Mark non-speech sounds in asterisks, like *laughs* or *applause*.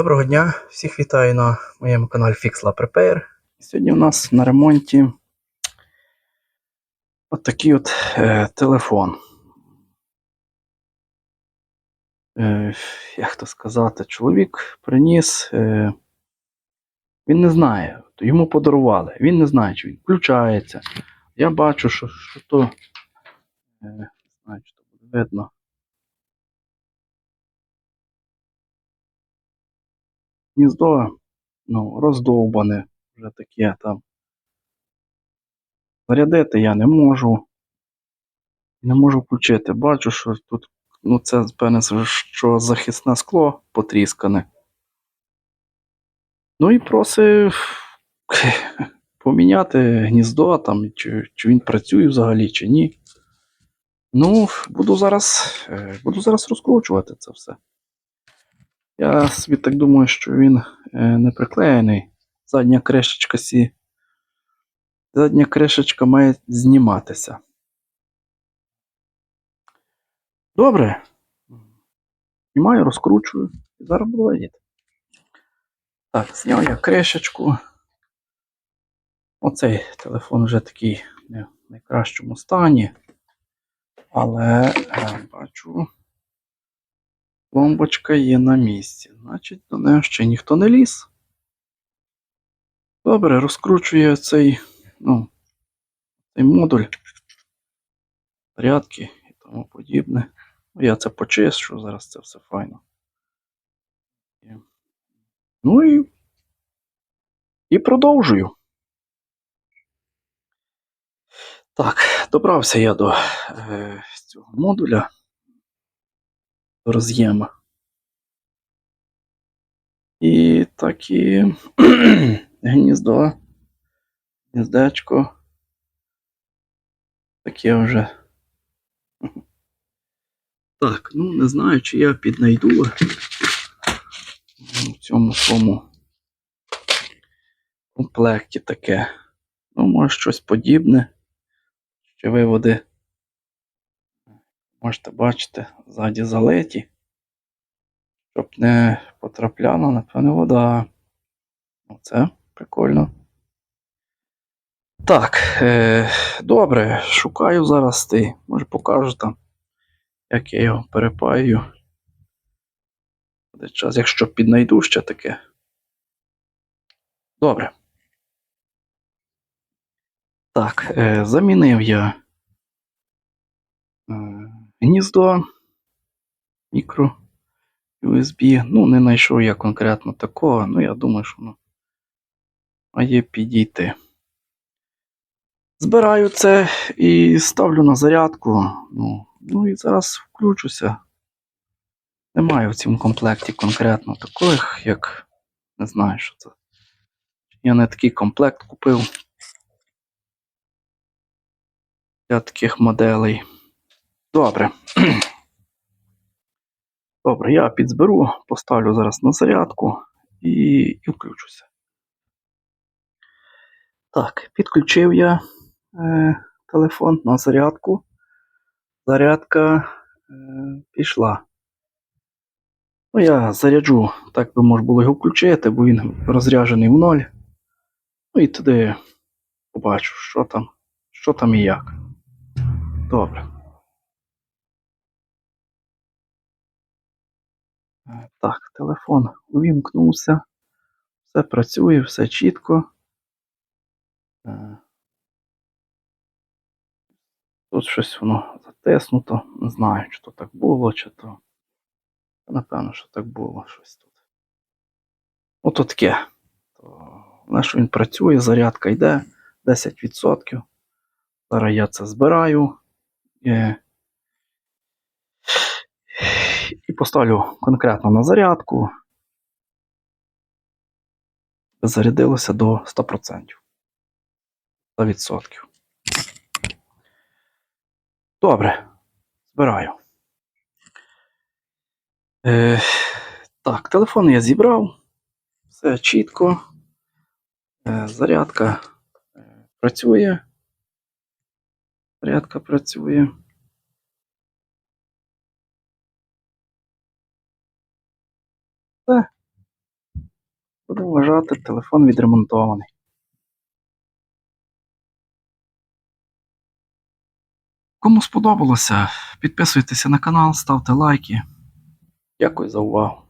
Доброго дня, всіх вітаю на моєму каналі Fixla Repair. Сьогодні у нас на ремонті от такий от е, телефон. Е, як то сказати, чоловік приніс, е, він не знає, йому подарували, він не знає, чи він включається. Я бачу, що, що то, е, не знаю, чи то буде видно. Гніздо ну, роздовбане, вже таке там. Зарядити я не можу. Не можу включити. Бачу, що тут, ну це певне, що захисне скло потріскане. Ну і просив поміняти гніздо, там, чи, чи він працює взагалі, чи ні. Ну, буду зараз, е, буду зараз розкручувати це все. Я собі так думаю, що він е, не приклеєний. Задня кришечка сі. Задня кришечка має зніматися. Добре. Знімаю, розкручую і зараз буду видіти. Так, зняв я кришечку. Оцей телефон вже такий не в найкращому стані. Але е, бачу. Пломбочка є на місці. Значить, до неї ще ніхто не ліз. Добре, розкручую цей, ну, цей модуль, зарядки і тому подібне. Я це почищу, зараз це все файно. Ну і, і продовжую. Так, добрався я до е, цього модуля роз'єма. І такі *clears throat* гніздо, гніздечко. Таке вже. *laughs* Так, ну не знаю, чи я піднайду в цьому своєму комплекті таке. Ну, може щось подібне. Ще виводи. Можете бачити, ззаді залеті. Щоб не потрапляла, напевне, вода. Оце прикольно. Так, е, добре, шукаю зараз ти. Може покажу там, як я його перепаю. Буде час, якщо піднайду ще таке. Добре. Так, е, замінив я е, гніздо, мікро USB. Ну, не знайшов я конкретно такого, ну я думаю, що воно має підійти. Збираю це і ставлю на зарядку. Ну, ну і зараз включуся. Немає в цьому комплекті конкретно таких, як не знаю, що це. Я не такий комплект купив для таких моделей. Добре. *clears throat* Добре, я підзберу, поставлю зараз на зарядку і, і включуся. Так, підключив я е, телефон на зарядку. Зарядка е, пішла. Ну, я заряджу, так би можна було його включити, бо він розряджений в ноль. Ну і туди побачу, що там, що там і як. Добре. Так, телефон увімкнувся. Все працює, все чітко. Е, Тут щось воно затиснуто. Не знаю, чи то так було, чи то. Напевно, що так було щось тут. Ото таке. То, Головне, що він працює, зарядка йде 10%. Зараз я це збираю. Е, І поставлю конкретно на зарядку. Зарядилося до 100%. 100%. Добре. Збираю. Е, так, телефон я зібрав. Все чітко. Е, зарядка е, працює. Зарядка працює. Все. Будемо вважати, телефон відремонтований. Кому сподобалося, підписуйтеся на канал, ставте лайки. Дякую за увагу.